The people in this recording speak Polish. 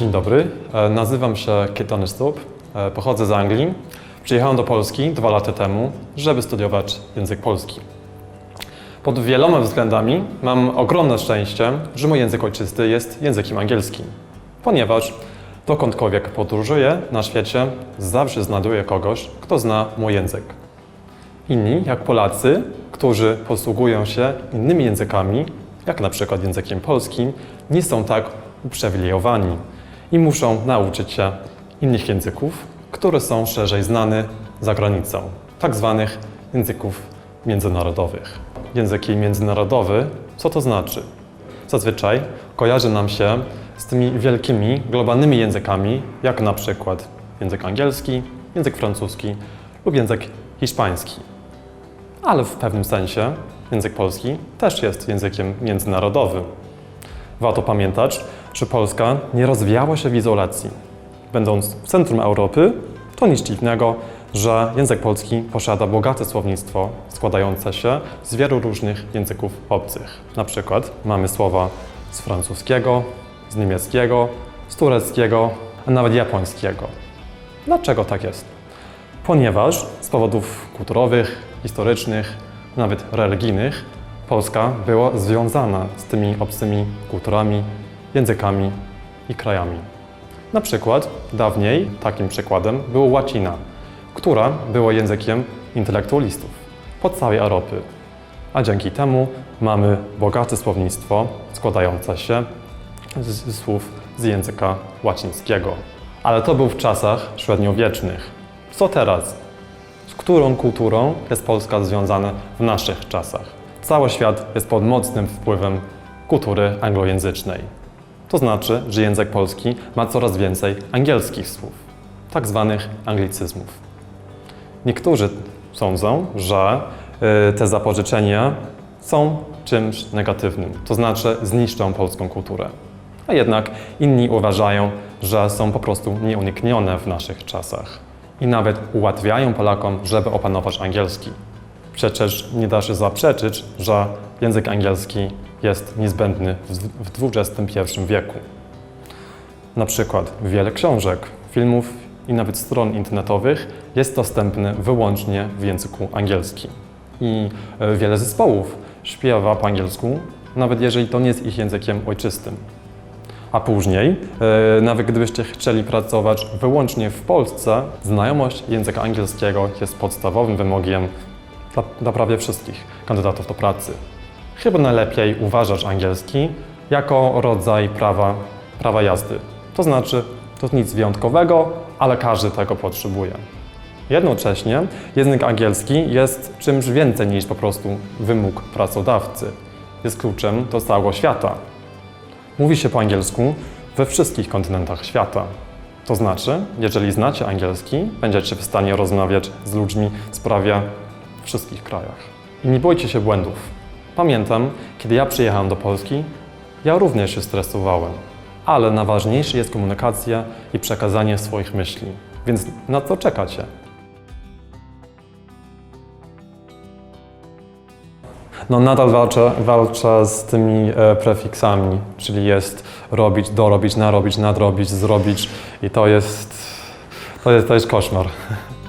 Dzień dobry, E, nazywam się Keitany Stup, E, pochodzę z Anglii. Przyjechałem do Polski dwa lata temu, żeby studiować język polski. Pod wieloma względami mam ogromne szczęście, że mój język ojczysty jest językiem angielskim, ponieważ dokądkolwiek podróżuję na świecie, zawsze znajduję kogoś, kto zna mój język. Inni, jak Polacy, którzy posługują się innymi językami, jak na przykład językiem polskim, nie są tak uprzywilejowani i muszą nauczyć się innych języków, które są szerzej znane za granicą, tak zwanych języków międzynarodowych. Języki międzynarodowe, co to znaczy? Zazwyczaj kojarzy nam się z tymi wielkimi, globalnymi językami, jak na przykład język angielski, język francuski lub język hiszpański. Ale w pewnym sensie język polski też jest językiem międzynarodowym. Warto pamiętać, że Polska nie rozwijała się w izolacji. Będąc w centrum Europy, to nic dziwnego, że język polski posiada bogate słownictwo składające się z wielu różnych języków obcych. Na przykład mamy słowa z francuskiego, z niemieckiego, z tureckiego, a nawet japońskiego. Dlaczego tak jest? Ponieważ z powodów kulturowych, historycznych, nawet religijnych, Polska była związana z tymi obcymi kulturami, językami i krajami. Na przykład dawniej takim przykładem była łacina, która była językiem intelektualistów po całej Europy. A dzięki temu mamy bogate słownictwo składające się z słów z języka łacińskiego. Ale to był w czasach średniowiecznych. Co teraz? Z którą kulturą jest Polska związana w naszych czasach? Cały świat jest pod mocnym wpływem kultury anglojęzycznej. To znaczy, że język polski ma coraz więcej angielskich słów, tak zwanych anglicyzmów. Niektórzy sądzą, że y, te zapożyczenia są czymś negatywnym, to znaczy zniszczą polską kulturę. A jednak inni uważają, że są po prostu nieuniknione w naszych czasach i nawet ułatwiają Polakom, żeby opanować angielski. Przecież nie da się zaprzeczyć, że język angielski jest niezbędny w XXI wieku. Na przykład wiele książek, filmów i nawet stron internetowych jest dostępne wyłącznie w języku angielskim. I e, wiele zespołów śpiewa po angielsku, nawet jeżeli to nie jest ich językiem ojczystym. A później, e, nawet gdybyście chcieli pracować wyłącznie w Polsce, znajomość języka angielskiego jest podstawowym wymogiem dla, dla prawie wszystkich kandydatów do pracy. Chyba najlepiej uważać angielski jako rodzaj prawa, prawa jazdy. To znaczy, to nic wyjątkowego, ale każdy tego potrzebuje. Jednocześnie język angielski jest czymś więcej niż po prostu wymóg pracodawcy. Jest kluczem do całego świata. Mówi się po angielsku we wszystkich kontynentach świata. To znaczy, jeżeli znacie angielski, będziecie w stanie rozmawiać z ludźmi z prawie wszystkich krajach. I nie bójcie się błędów. Pamiętam, kiedy ja przyjechałem do Polski, ja również się stresowałem, ale najważniejsze jest komunikacja i przekazanie swoich myśli. Więc na co czekacie? No nadal walczę, walczę z tymi e, prefiksami, czyli jest robić, dorobić, narobić, nadrobić, zrobić i to jest, to jest, to jest koszmar.